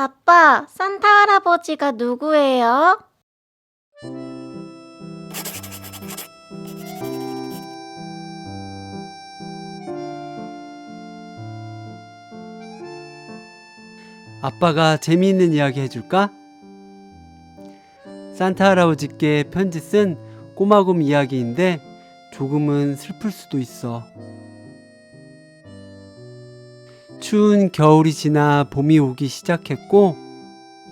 아빠, 산타 할아버지가 누구예요? 아빠가 재미있는 이야기 해줄까? 산타 할아버지께 편지 쓴 꼬마곰 이야기인데 조금은 슬플 수도 있어. 추운 겨울이 지나 봄이 오기 시작했고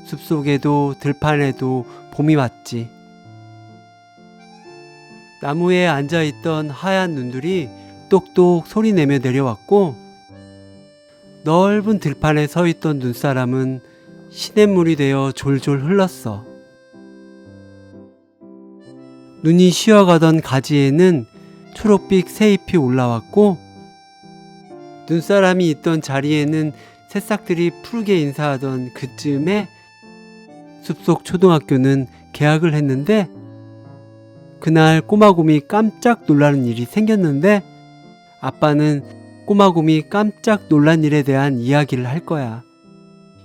숲속에도 들판에도 봄이 왔지. 나무에 앉아 있던 하얀 눈들이 똑똑 소리 내며 내려왔고 넓은 들판에 서 있던 눈사람은 시냇물이 되어 졸졸 흘렀어. 눈이 쉬어가던 가지에는 초록빛 새잎이 올라왔고 눈사람이 있던 자리에는 새싹들이 푸르게 인사하던 그쯤에 숲속 초등학교는 개학을 했는데 그날 꼬마곰이 깜짝 놀라는 일이 생겼는데 아빠는 꼬마곰이 깜짝 놀란 일에 대한 이야기를 할 거야.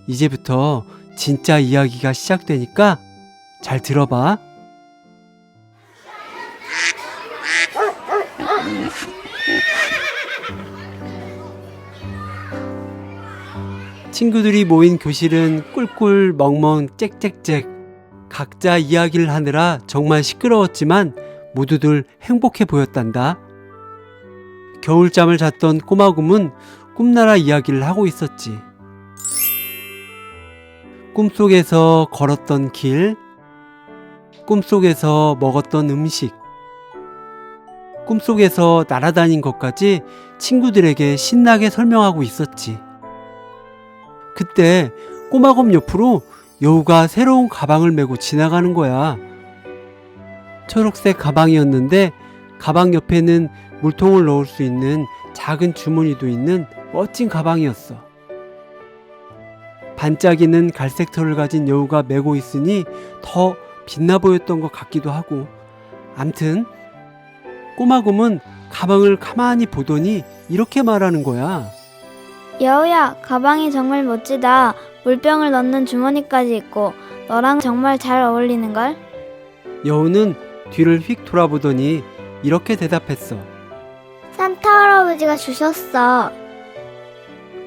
이제부터 진짜 이야기가 시작되니까 잘 들어봐. 친구들이 모인 교실은 꿀꿀 멍멍 짹짹짹 각자 이야기를 하느라 정말 시끄러웠지만 모두들 행복해 보였단다. 겨울잠을 잤던 꼬마곰은 꿈나라 이야기를 하고 있었지. 꿈속에서 걸었던 길, 꿈속에서 먹었던 음식, 꿈속에서 날아다닌 것까지 친구들에게 신나게 설명하고 있었지. 그때 꼬마곰 옆으로 여우가 새로운 가방을 메고 지나가는 거야. 초록색 가방이었는데 가방 옆에는 물통을 넣을 수 있는 작은 주머니도 있는 멋진 가방이었어. 반짝이는 갈색 털을 가진 여우가 메고 있으니 더 빛나 보였던 것 같기도 하고. 암튼 꼬마곰은 가방을 가만히 보더니 이렇게 말하는 거야. 여우야, 가방이 정말 멋지다. 물병을 넣는 주머니까지 있고 너랑 정말 잘 어울리는걸? 여우는 뒤를 휙 돌아보더니 이렇게 대답했어. 산타 할아버지가 주셨어.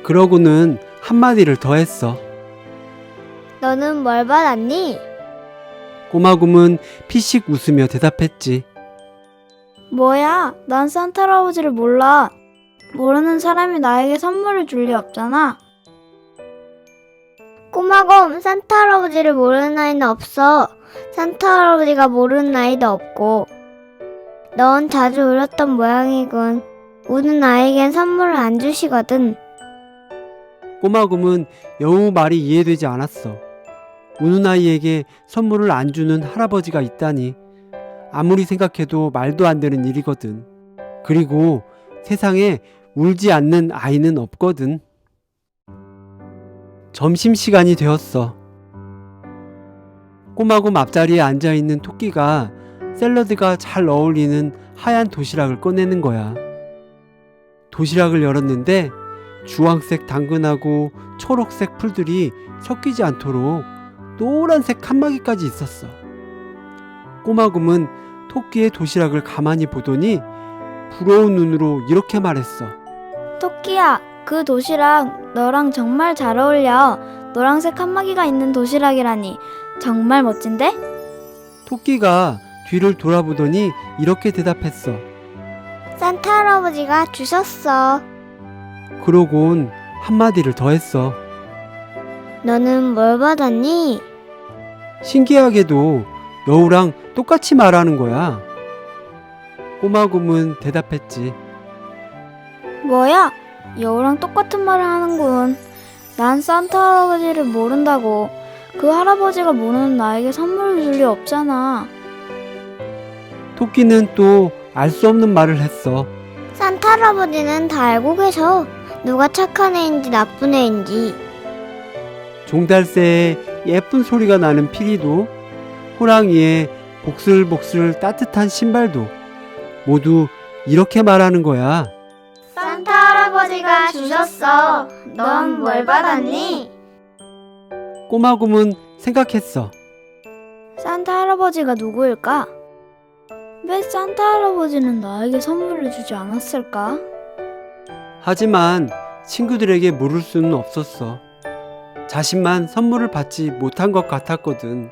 그러고는 한마디를 더 했어. 너는 뭘 받았니? 꼬마곰은 피식 웃으며 대답했지. 뭐야, 난 산타 할아버지를 몰라. 모르는 사람이 나에게 선물을 줄 리 없잖아. 꼬마곰, 산타 할아버지를 모르는 아이는 없어. 산타 할아버지가 모르는 아이도 없고. 넌 자주 울었던 모양이군. 우는 아이겐 선물을 안 주시거든. 꼬마곰은 여우 말이 이해되지 않았어. 우는 아이에게 선물을 안 주는 할아버지가 있다니. 아무리 생각해도 말도 안 되는 일이거든. 그리고 세상에 울지 않는 아이는 없거든. 점심시간이 되었어. 꼬마곰 앞자리에 앉아있는 토끼가 샐러드가 잘 어울리는 하얀 도시락을 꺼내는 거야. 도시락을 열었는데 주황색 당근하고 초록색 풀들이 섞이지 않도록 노란색 칸막이까지 있었어. 꼬마곰은 토끼의 도시락을 가만히 보더니 부러운 눈으로 이렇게 말했어. 토끼야, 그 도시락 너랑 정말 잘 어울려. 노란색 칸막이가 있는 도시락이라니 정말 멋진데? 토끼가 뒤를 돌아보더니 이렇게 대답했어. 산타 할아버지가 주셨어. 그러곤 한마디를 더 했어. 너는 뭘 받았니? 신기하게도 여우랑 똑같이 말하는 거야. 꼬마곰은 대답했지. 뭐야? 여우랑 똑같은 말을 하는군. 난 산타 할아버지를 모른다고. 그 할아버지가 모르는 나에게 선물을 줄 리 없잖아. 토끼는 또 알 수 없는 말을 했어. 산타 할아버지는 다 알고 계셔. 누가 착한 애인지 나쁜 애인지. 종달새의 예쁜 소리가 나는 피리도, 호랑이의 복슬복슬 따뜻한 신발도 모두 이렇게 말하는 거야. 할아버지가 주셨어. 넌 뭘 받았니? 꼬마 곰은 생각했어. 산타 할아버지가 누구일까? 왜 산타 할아버지는 나에게 선물을 주지 않았을까? 하지만 친구들에게 물을 수는 없었어. 자신만 선물을 받지 못한 것 같았거든.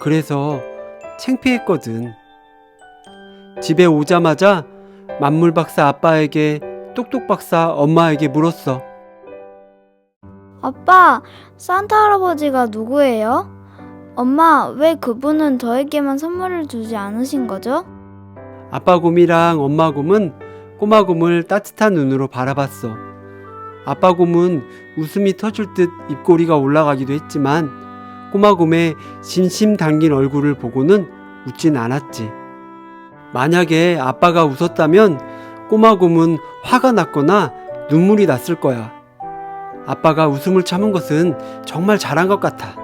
그래서 창피했거든. 집에 오자마자 만물 박사 아빠에게 똑똑 박사 엄마에게 물었어. 아빠, 산타 할아버지가 누구예요? 엄마, 왜 그분은 저에게만 선물을 주지 않으신 거죠? 아빠 곰이랑 엄마 곰은 꼬마 곰을 따뜻한 눈으로 바라봤어. 아빠 곰은 웃음이 터질 듯 입꼬리가 올라가기도 했지만 꼬마 곰의 진심 담긴 얼굴을 보고는 웃진 않았지. 만약에 아빠가 웃었다면 꼬마 곰은 화가 났거나 눈물이 났을 거야. 아빠가 웃음을 참은 것은 정말 잘한 것 같아.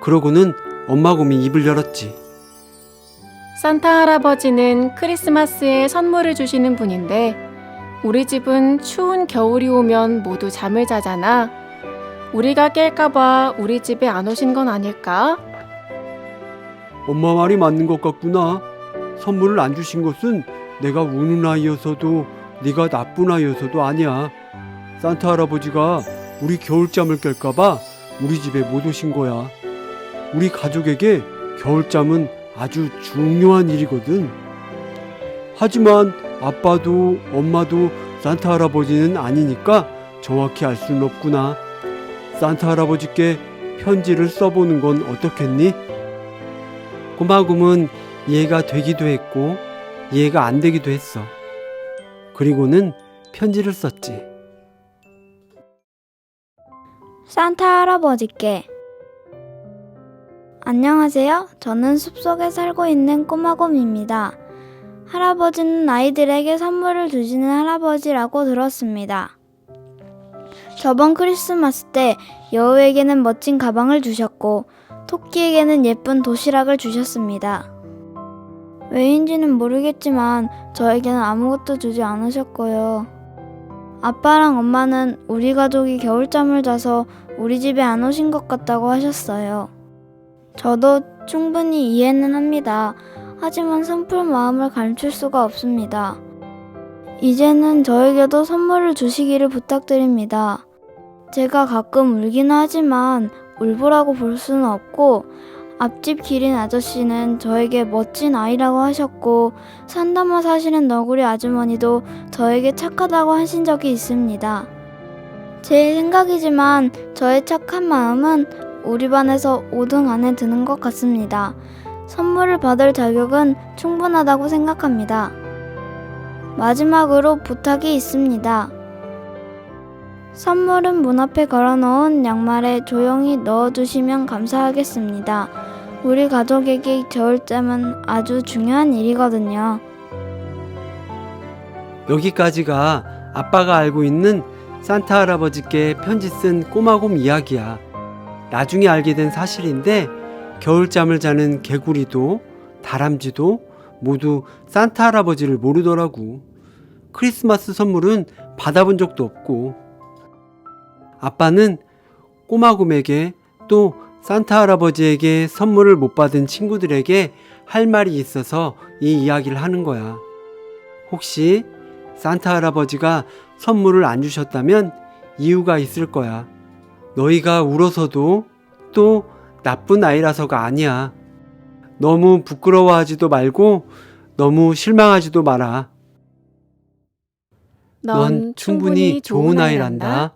그러고는 엄마 곰이 입을 열었지. 산타 할아버지는 크리스마스에 선물을 주시는 분인데 우리 집은 추운 겨울이 오면 모두 잠을 자잖아. 우리가 깰까봐 우리 집에 안 오신 건 아닐까? 엄마 말이 맞는 것 같구나. 선물을 안 주신 것은 내가 우는 아이여서도 네가 나쁜 아이여서도 아니야. 산타 할아버지가 우리 겨울잠을 깰까봐 우리 집에 못 오신 거야. 우리 가족에게 겨울잠은 아주 중요한 일이거든. 하지만 아빠도 엄마도 산타 할아버지는 아니니까 정확히 알 수는 없구나. 산타 할아버지께 편지를 써보는 건 어떻겠니? 꼬마곰은 이해가 되기도 했고 이해가 안 되기도 했어. 그리고는 편지를 썼지. 산타 할아버지께 안녕하세요. 저는 숲속에 살고 있는 꼬마곰입니다. 할아버지는 아이들에게 선물을 주시는 할아버지라고 들었습니다. 저번 크리스마스 때 여우에게는 멋진 가방을 주셨고 토끼에게는 예쁜 도시락을 주셨습니다. 왜인지는 모르겠지만 저에게는 아무것도 주지 않으셨고요. 아빠랑 엄마는 우리 가족이 겨울잠을 자서 우리 집에 안 오신 것 같다고 하셨어요. 저도 충분히 이해는 합니다. 하지만 슬픈 마음을 감출 수가 없습니다. 이제는 저에게도 선물을 주시기를 부탁드립니다. 제가 가끔 울기는 하지만 울보라고 볼 수는 없고 앞집 기린 아저씨는 저에게 멋진 아이라고 하셨고 산담화 사시는 너구리 아주머니도 저에게 착하다고 하신 적이 있습니다. 제 생각이지만 저의 착한 마음은 우리 반에서 5등 안에 드는 것 같습니다. 선물을 받을 자격은 충분하다고 생각합니다. 마지막으로 부탁이 있습니다. 선물은 문 앞에 걸어놓은 양말에 조용히 넣어두시면 감사하겠습니다. 우리 가족에게 겨울잠은 아주 중요한 일이거든요. 여기까지가 아빠가 알고 있는 산타 할아버지께 편지 쓴 꼬마곰 이야기야. 나중에 알게 된 사실인데 겨울잠을 자는 개구리도 다람쥐도 모두 산타 할아버지를 모르더라고. 크리스마스 선물은 받아본 적도 없고. 아빠는 꼬마곰에게 또 산타 할아버지에게 선물을 못 받은 친구들에게 할 말이 있어서 이 이야기를 하는 거야. 혹시 산타 할아버지가 선물을 안 주셨다면 이유가 있을 거야. 너희가 울어서도 또 나쁜 아이라서가 아니야. 너무 부끄러워하지도 말고 너무 실망하지도 마라. 넌 충분히 좋은 아이란다.